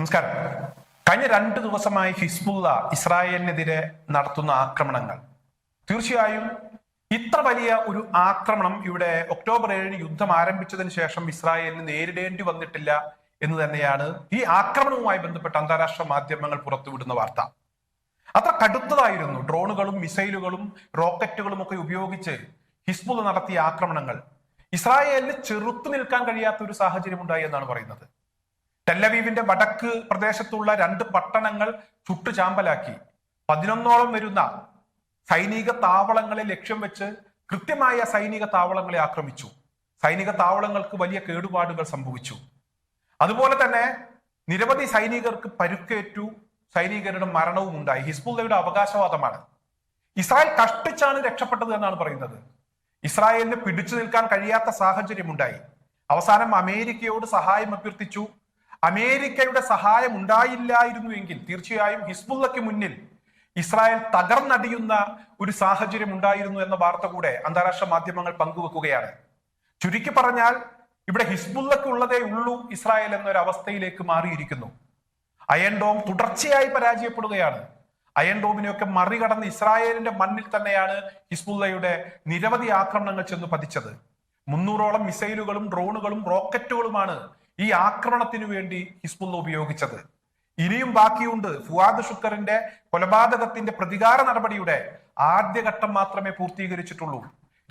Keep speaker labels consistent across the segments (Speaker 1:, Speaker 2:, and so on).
Speaker 1: നമസ്കാരം. കഴിഞ്ഞ രണ്ട് ദിവസമായി ഹിസ്ബുള്ള ഇസ്രായേലിനെതിരെ നടത്തുന്ന ആക്രമണങ്ങൾ. തീർച്ചയായും ഇത്ര വലിയ ഒരു ആക്രമണം ഇവിടെ ഒക്ടോബർ ഏഴിന് യുദ്ധം ആരംഭിച്ചതിന് ശേഷം ഇസ്രായേലിന് നേരിടേണ്ടി വന്നിട്ടില്ല എന്ന് തന്നെയാണ് ഈ ആക്രമണവുമായി ബന്ധപ്പെട്ട് അന്താരാഷ്ട്ര മാധ്യമങ്ങൾ പുറത്തുവിടുന്ന വാർത്ത. അത്ര കടുത്തതായിരുന്നു. ഡ്രോണുകളും മിസൈലുകളും റോക്കറ്റുകളും ഒക്കെ ഉപയോഗിച്ച് ഹിസ്ബുൾ നടത്തിയ ആക്രമണങ്ങൾ. ഇസ്രായേലിന് ചെറുത്തു നിൽക്കാൻ കഴിയാത്ത ഒരു സാഹചര്യം ഉണ്ടായി എന്നാണ് പറയുന്നത്. ടെല്ലവീവിന്റെ വടക്ക് പ്രദേശത്തുള്ള രണ്ട് പട്ടണങ്ങൾ ചുട്ടുചാമ്പലാക്കി. പതിനൊന്നോളം വരുന്ന സൈനിക താവളങ്ങളെ ലക്ഷ്യം വെച്ച് കൃത്യമായ സൈനിക താവളങ്ങളെ ആക്രമിച്ചു. സൈനിക താവളങ്ങൾക്ക് വലിയ കേടുപാടുകൾ സംഭവിച്ചു. അതുപോലെ തന്നെ നിരവധി സൈനികർക്ക് പരുക്കേറ്റു സൈനികരുടെ മരണവും ഉണ്ടായി. ഹിസ്ബുള്ളയുടെ അവകാശവാദമാണ്. ഇസ്രായേൽ കഷ്ടിച്ചാണ് രക്ഷപ്പെട്ടത് എന്നാണ് പറയുന്നത്. ഇസ്രായേലിന് പിടിച്ചു നിൽക്കാൻ കഴിയാത്ത സാഹചര്യമുണ്ടായി. അവസാനം അമേരിക്കയോട് സഹായം അഭ്യർത്ഥിച്ചു. അമേരിക്കയുടെ സഹായം ഉണ്ടായില്ലായിരുന്നുവെങ്കിൽ തീർച്ചയായും ഹിസ്ബുള്ളയ്ക്ക് മുന്നിൽ ഇസ്രായേൽ തകർന്നടിയുന്ന ഒരു സാഹചര്യം ഉണ്ടായിരുന്നു എന്ന വാർത്ത കൂടെ അന്താരാഷ്ട്ര മാധ്യമങ്ങൾ പങ്കുവെക്കുകയാണ്. ചുരുക്കി പറഞ്ഞാൽ ഇവിടെ ഹിസ്ബുള്ളക്ക് ഉള്ളതേ ഉള്ളൂ ഇസ്രായേൽ എന്നൊരു അവസ്ഥയിലേക്ക് മാറിയിരിക്കുന്നു. അയൺ ഡോം തുടർച്ചയായി പരാജയപ്പെടുകയാണ്. അയൺ ഡോമിനെയൊക്കെ മറികടന്ന് ഇസ്രായേലിന്റെ മണ്ണിൽ തന്നെയാണ് ഹിസ്ബുള്ളയുടെ നിരവധി ആക്രമണങ്ങൾ ചെന്ന് പതിച്ചത്. മുന്നൂറോളം മിസൈലുകളും ഡ്രോണുകളും റോക്കറ്റുകളുമാണ് ഈ ആക്രമണത്തിനു വേണ്ടി ഹിസ്ബുള്ള ഉപയോഗിച്ചത്. ഇനിയും ബാക്കിയുണ്ട്. ഫുവാദ് ഷുക്കറിന്റെ കൊലപാതകത്തിന്റെ പ്രതികാര നടപടിയുടെ ആദ്യഘട്ടം മാത്രമേ പൂർത്തീകരിച്ചിട്ടുള്ളൂ.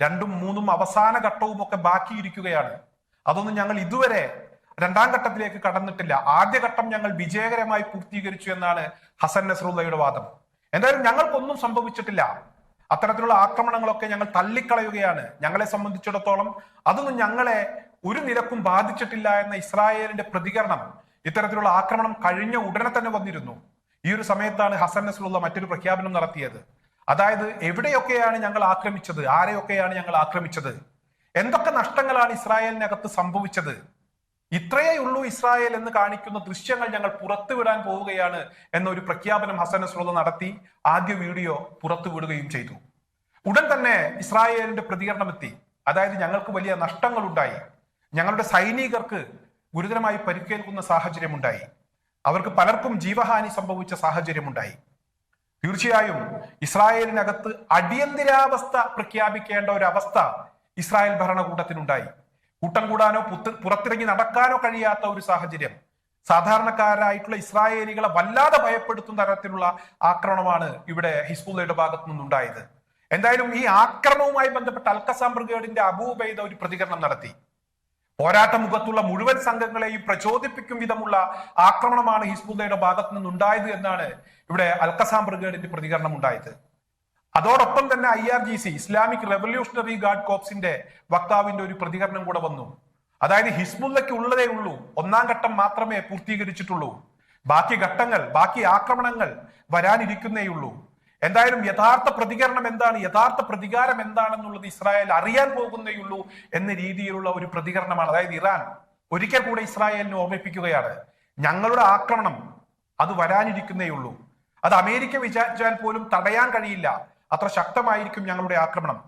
Speaker 1: രണ്ടും മൂന്നും അവസാന ഘട്ടവും ഒക്കെ ബാക്കിയിരിക്കുകയാണ്. അതൊന്നും ഞങ്ങൾ ഇതുവരെ രണ്ടാം ഘട്ടത്തിലേക്ക് കടന്നിട്ടില്ല. ആദ്യഘട്ടം ഞങ്ങൾ വിജയകരമായി പൂർത്തീകരിച്ചു എന്നാണ് ഹസൻ നസറുള്ളയുടെ വാദം. എന്തായാലും ഞങ്ങൾക്കൊന്നും സംഭവിച്ചിട്ടില്ല. അത്തരത്തിലുള്ള ആക്രമണങ്ങളൊക്കെ ഞങ്ങൾ തള്ളിക്കളയുകയാണ്. ഞങ്ങളെ സംബന്ധിച്ചിടത്തോളം അതൊന്നും ഞങ്ങളെ ഒരു നിരക്കും ബാധിച്ചിട്ടില്ല എന്ന ഇസ്രായേലിന്റെ പ്രതികരണം ഇത്തരത്തിലുള്ള ആക്രമണം കഴിഞ്ഞ ഉടനെ തന്നെ വന്നിരുന്നു. ഈ ഒരു സമയത്താണ് ഹസൻ നസുള്ള മറ്റൊരു പ്രഖ്യാപനം നടത്തിയത്. അതായത് എവിടെയൊക്കെയാണ് ഞങ്ങൾ ആക്രമിച്ചത്? ആരെയൊക്കെയാണ് ഞങ്ങൾ ആക്രമിച്ചത്? എന്തൊക്കെ നഷ്ടങ്ങളാണ് ഇസ്രായേലിനകത്ത് സംഭവിച്ചത്? ഇത്രയേ ഉള്ളൂ ഇസ്രായേൽ എന്ന് കാണിക്കുന്ന ദൃശ്യങ്ങൾ ഞങ്ങൾ പുറത്തുവിടാൻ പോവുകയാണ് എന്നൊരു പ്രഖ്യാപനം ഹസൻ നസുള്ള നടത്തി ആദ്യ വീഡിയോ പുറത്തുവിടുകയും ചെയ്തു. ഉടൻ തന്നെ ഇസ്രായേലിന്റെ പ്രതികരണമെത്തി അതായത് ഞങ്ങൾക്ക് വലിയ നഷ്ടങ്ങൾ ഉണ്ടായി ഞങ്ങളുടെ സൈനികർക്ക് ഗുരുതരമായി പരിക്കേൽക്കുന്ന സാഹചര്യമുണ്ടായി. അവർക്ക് പലർക്കും ജീവഹാനി സംഭവിച്ച സാഹചര്യമുണ്ടായി. തീർച്ചയായും ഇസ്രായേലിനകത്ത് അടിയന്തരാവസ്ഥ പ്രഖ്യാപിക്കേണ്ട ഒരു അവസ്ഥ ഇസ്രായേൽ ഭരണകൂടത്തിനുണ്ടായി. കൂട്ടം കൂടാനോ പുറത്തിറങ്ങി നടക്കാനോ കഴിയാത്ത ഒരു സാഹചര്യം. സാധാരണക്കാരായിട്ടുള്ള ഇസ്രായേലികളെ വല്ലാതെ ഭയപ്പെടുത്തുന്ന തരത്തിലുള്ള ആക്രമണമാണ് ഇവിടെ ഹിസ്ബുള്ളയുടെ ഭാഗത്തു നിന്നുണ്ടായത്. എന്തായാലും ഈ ആക്രമണവുമായി ബന്ധപ്പെട്ട് അൽക്കസാം ബ്രിഗേഡിന്റെ അബൂബൈദ ഒരു പ്രതികരണം നടത്തി. പോരാട്ട മുഖത്തുള്ള മുഴുവൻ സംഘങ്ങളെയും പ്രചോദിപ്പിക്കും വിധമുള്ള ആക്രമണമാണ് ഹിസ്ബുള്ളയുടെ ഭാഗത്തു നിന്നുണ്ടായത് എന്നാണ് ഇവിടെ അൽക്കസാം ബ്രിഗേഡിന്റെ പ്രതികരണം ഉണ്ടായത്. അതോടൊപ്പം തന്നെ I R G C Islamic Revolutionary Guard കോപ്സിന്റെ വക്താവിന്റെ ഒരു പ്രതികരണം കൂടെ വന്നു. അതായത് ഹിസ്ബുള്ളയ്ക്ക് ഉള്ളതേ ഉള്ളൂ ഒന്നാം ഘട്ടം മാത്രമേ പൂർത്തീകരിച്ചിട്ടുള്ളൂ. ബാക്കി ഘട്ടങ്ങൾ ബാക്കി ആക്രമണങ്ങൾ വരാനിരിക്കുന്നേയുള്ളൂ. എന്തായാലും യഥാർത്ഥ പ്രതികരണം എന്താണ്? യഥാർത്ഥ പ്രതികാരം എന്താണെന്നുള്ളത് ഇസ്രായേൽ അറിയാൻ പോകുന്നേയുള്ളൂ എന്ന രീതിയിലുള്ള ഒരു പ്രതികരണമാണ്. അതായത് ഇറാൻ ഒരിക്കൽ കൂടെ ഇസ്രായേലിനെ ഓർമ്മിപ്പിക്കുകയാണ്. ഞങ്ങളുടെ ആക്രമണം അത് വരാനിരിക്കുന്നേയുള്ളൂ. അത് അമേരിക്ക വിചാരിച്ചാൽ പോലും തടയാൻ കഴിയില്ല. അത്ര ശക്തമായിരിക്കും ഞങ്ങളുടെ ആക്രമണം.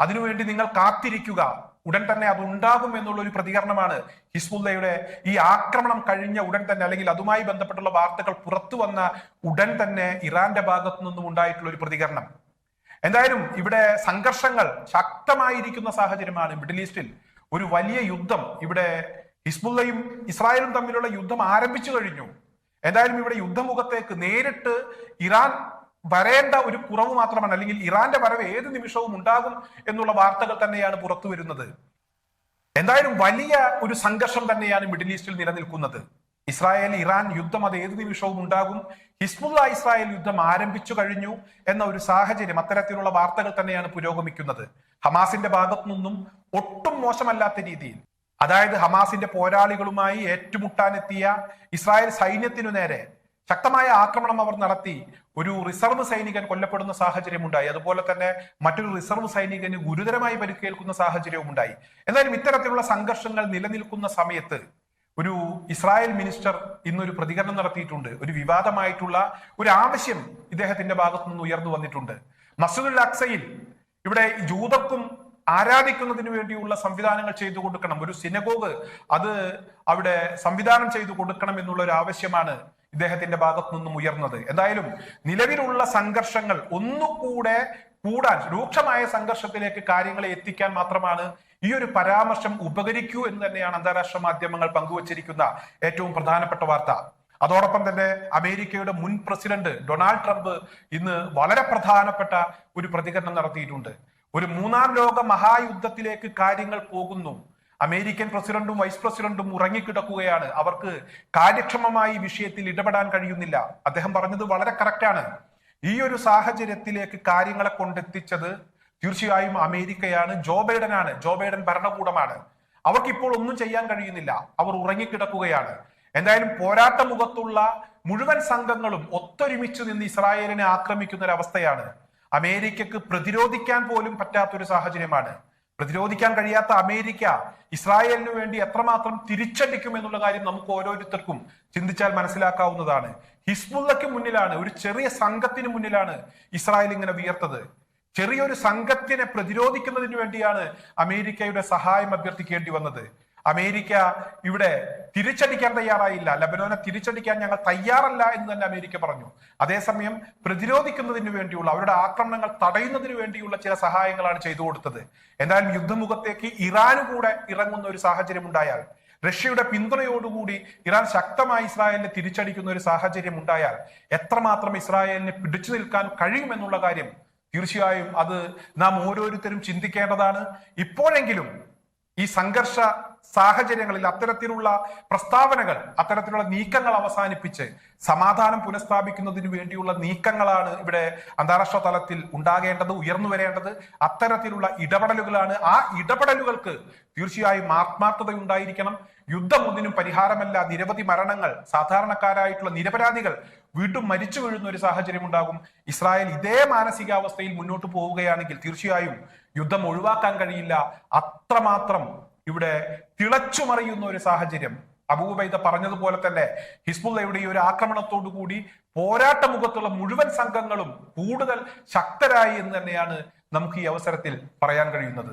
Speaker 1: അതിനുവേണ്ടി നിങ്ങൾ കാത്തിരിക്കുക. ഉടൻ തന്നെ അത് ഉണ്ടാകും എന്നുള്ള ഒരു പ്രതികരണമാണ് ഹിസ്ബുല്ലയുടെ ഈ ആക്രമണം കഴിഞ്ഞ ഉടൻ തന്നെ അല്ലെങ്കിൽ അതുമായി ബന്ധപ്പെട്ടുള്ള വാർത്തകൾ പുറത്തു വന്ന ഉടൻ തന്നെ ഇറാന്റെ ഭാഗത്തു നിന്നും ഉണ്ടായിട്ടുള്ള ഒരു പ്രതികരണം. എന്തായാലും ഇവിടെ സംഘർഷങ്ങൾ ശക്തമായിരിക്കുന്ന സാഹചര്യമാണ് മിഡിൽ ഈസ്റ്റിൽ. ഒരു വലിയ യുദ്ധം ഇവിടെ ഹിസ്ബുല്ലയും ഇസ്രായേലും തമ്മിലുള്ള യുദ്ധം ആരംഭിച്ചു കഴിഞ്ഞു. എന്തായാലും ഇവിടെ യുദ്ധമുഖത്തേക്ക് നേരിട്ട് ഇറാൻ വരേണ്ട ഒരു കുറവ് മാത്രമാണ്. അല്ലെങ്കിൽ ഇറാന്റെ വരവ് ഏത് നിമിഷവും ഉണ്ടാകും എന്നുള്ള വാർത്തകൾ തന്നെയാണ് പുറത്തു വരുന്നത്. എന്തായാലും വലിയ ഒരു സംഘർഷം തന്നെയാണ് മിഡിൽ ഈസ്റ്റിൽ നിലനിൽക്കുന്നത്. ഇസ്രായേൽ ഇറാൻ യുദ്ധം അത് ഏത് നിമിഷവും ഉണ്ടാകും. ഹിസ്ബുള്ള ഇസ്രായേൽ യുദ്ധം ആരംഭിച്ചു കഴിഞ്ഞു എന്ന ഒരു സാഹചര്യം അത്തരത്തിലുള്ള വാർത്തകൾ തന്നെയാണ് പുരോഗമിക്കുന്നത്. ഹമാസിന്റെ ഭാഗത്തു നിന്നും ഒട്ടും മോശമല്ലാത്ത രീതിയിൽ. അതായത് ഹമാസിന്റെ പോരാളികളുമായി ഏറ്റുമുട്ടാനെത്തിയ ഇസ്രായേൽ സൈന്യത്തിനു നേരെ ശക്തമായ ആക്രമണം അവർ നടത്തി. ഒരു റിസർവ് സൈനികൻ കൊല്ലപ്പെടുന്ന സാഹചര്യം ഉണ്ടായി. അതുപോലെ തന്നെ മറ്റൊരു റിസർവ് സൈനികന് ഗുരുതരമായി പരിക്കേൽക്കുന്ന സാഹചര്യവും ഉണ്ടായി. എന്നാലും ഇത്തരത്തിലുള്ള സംഘർഷങ്ങൾ നിലനിൽക്കുന്ന സമയത്ത് ഒരു ഇസ്രായേൽ മിനിസ്റ്റർ ഇന്നൊരു പ്രതികരണം നടത്തിയിട്ടുണ്ട്. ഒരു വിവാദമായിട്ടുള്ള ഒരു ആവശ്യം ഇദ്ദേഹത്തിന്റെ ഭാഗത്തു നിന്ന് ഉയർന്നു വന്നിട്ടുണ്ട്. മസ്ജിദുൽ അക്സയിൽ ഇവിടെ ജൂതർക്കും ആരാധിക്കുന്നതിന് വേണ്ടിയുള്ള സംവിധാനങ്ങൾ ചെയ്തു കൊടുക്കണം. ഒരു സിനഗോഗ് അത് അവിടെ സംവിധാനം ചെയ്തു കൊടുക്കണം എന്നുള്ള ഒരു ആവശ്യമാണ് ഇദ്ദേഹത്തിന്റെ ഭാഗത്തു നിന്നും ഉയർന്നത്. എന്തായാലും നിലവിലുള്ള സംഘർഷങ്ങൾ ഒന്നുകൂടെ കൂടാൻ രൂക്ഷമായ സംഘർഷത്തിലേക്ക് കാര്യങ്ങളെ എത്തിക്കാൻ മാത്രമാണ് ഈ ഒരു പരാമർശം ഉപകരിക്കൂ എന്ന് തന്നെയാണ് അന്താരാഷ്ട്ര മാധ്യമങ്ങൾ പങ്കുവച്ചിരിക്കുന്ന ഏറ്റവും പ്രധാനപ്പെട്ട വാർത്ത. അതോടൊപ്പം തന്നെ അമേരിക്കയുടെ മുൻ പ്രസിഡന്റ് ഡൊണാൾഡ് ട്രംപ് ഇന്ന് വളരെ പ്രധാനപ്പെട്ട ഒരു പ്രതികരണം നടത്തിയിട്ടുണ്ട്. ഒരു മൂന്നാം ലോക മഹായുദ്ധത്തിലേക്ക് കാര്യങ്ങൾ പോകുന്നു. അമേരിക്കൻ പ്രസിഡന്റും വൈസ് പ്രസിഡന്റും ഉറങ്ങിക്കിടക്കുകയാണ്. അവർക്ക് കാര്യക്ഷമമായി വിഷയത്തിൽ ഇടപെടാൻ കഴിയുന്നില്ല. അദ്ദേഹം പറഞ്ഞത് വളരെ കറക്റ്റാണ് ഈ ഒരു സാഹചര്യത്തിലേക്ക് കാര്യങ്ങളെ കൊണ്ടെത്തിച്ചത് തീർച്ചയായും അമേരിക്കയാണ്. ജോ ബൈഡനാണ്. ജോ ബൈഡൻ ഭരണകൂടമാണ്. അവർക്ക് ഇപ്പോൾ ഒന്നും ചെയ്യാൻ കഴിയുന്നില്ല. അവർ ഉറങ്ങിക്കിടക്കുകയാണ്. എന്തായാലും പോരാട്ട മുഖത്തുള്ള മുഴുവൻ സംഘങ്ങളും ഒത്തൊരുമിച്ച് നിന്ന് ഇസ്രായേലിനെ ആക്രമിക്കുന്ന ഒരു അവസ്ഥയാണ് അമേരിക്കക്ക് പ്രതിരോധിക്കാൻ പോലും പറ്റാത്തൊരു സാഹചര്യമാണ്. പ്രതിരോധിക്കാൻ കഴിയാത്ത അമേരിക്ക ഇസ്രായേലിന് വേണ്ടി എത്രമാത്രം തിരിച്ചടിക്കും എന്നുള്ള കാര്യം നമുക്ക് ഓരോരുത്തർക്കും ചിന്തിച്ചാൽ മനസ്സിലാക്കാവുന്നതാണ്. ഹിസ്ബുള്ളയ്ക്ക് മുന്നിലാണ് ഒരു ചെറിയ സംഘത്തിന് മുന്നിലാണ് ഇസ്രായേൽ ഇങ്ങനെ വിയർത്തത്. ചെറിയൊരു സംഘത്തിനെ പ്രതിരോധിക്കുന്നതിന് വേണ്ടിയാണ് അമേരിക്കയുടെ സഹായം അഭ്യർത്ഥിക്കേണ്ടി വന്നത്. അമേരിക്ക ഇവിടെ തിരിച്ചടിക്കാൻ തയ്യാറായില്ല. ലബനോനെ തിരിച്ചടിക്കാൻ ഞങ്ങൾ തയ്യാറല്ല എന്ന് തന്നെ അമേരിക്ക പറഞ്ഞു. അതേസമയം പ്രതിരോധിക്കുന്നതിന് വേണ്ടിയുള്ള അവരുടെ ആക്രമണങ്ങൾ തടയുന്നതിന് വേണ്ടിയുള്ള ചില സഹായങ്ങളാണ് ചെയ്തു കൊടുത്തത്. എന്തായാലും യുദ്ധമുഖത്തേക്ക് ഇറാന് കൂടെ ഇറങ്ങുന്ന ഒരു സാഹചര്യം ഉണ്ടായാൽ റഷ്യയുടെ പിന്തുണയോടുകൂടി ഇറാൻ ശക്തമായി ഇസ്രായേലിനെ തിരിച്ചടിക്കുന്ന ഒരു സാഹചര്യം ഉണ്ടായാൽ എത്രമാത്രം ഇസ്രായേലിനെ പിടിച്ചു നിൽക്കാൻ കഴിയുമെന്നുള്ള കാര്യം തീർച്ചയായും അത് നാം ഓരോരുത്തരും ചിന്തിക്കേണ്ടതാണ്. ഇപ്പോഴെങ്കിലും ഈ സംഘർഷ സാഹചര്യങ്ങളിൽ അത്തരത്തിലുള്ള പ്രസ്താവനകൾ അത്തരത്തിലുള്ള നീക്കങ്ങൾ അവസാനിപ്പിച്ച് സമാധാനം പുനഃസ്ഥാപിക്കുന്നതിന് വേണ്ടിയുള്ള നീക്കങ്ങളാണ് ഇവിടെ അന്താരാഷ്ട്ര തലത്തിൽ ഉണ്ടാകേണ്ടത് ഉയർന്നു വരേണ്ടത്. അത്തരത്തിലുള്ള ഇടപെടലുകളാണ് ആ ഇടപെടലുകൾക്ക് തീർച്ചയായും ആത്മാർത്ഥത ഉണ്ടായിരിക്കണം യുദ്ധം ഒന്നിനും പരിഹാരമല്ല. നിരവധി മരണങ്ങൾ സാധാരണക്കാരായിട്ടുള്ള നിരപരാധികൾ വീണ്ടും മരിച്ചു വീഴുന്ന ഒരു സാഹചര്യം ഉണ്ടാകും. ഇസ്രായേൽ ഇതേ മാനസികാവസ്ഥയിൽ മുന്നോട്ട് പോവുകയാണെങ്കിൽ തീർച്ചയായും യുദ്ധം ഒഴിവാക്കാൻ കഴിയില്ല. അത്രമാത്രം ഇവിടെ തിളച്ചു തിളച്ചുമറിയുന്ന ഒരു സാഹചര്യം. അബൂബൈദ പറഞ്ഞതുപോലെ തന്നെ ഹിസ്ബുള്ളയുടെ ഈ ഒരു ആക്രമണത്തോടു കൂടി പോരാട്ട മുഖത്തുള്ള മുഴുവൻ സംഘങ്ങളും കൂടുതൽ ശക്തരായി എന്ന് തന്നെയാണ് നമുക്ക് ഈ അവസരത്തിൽ പറയാൻ കഴിയുന്നത്.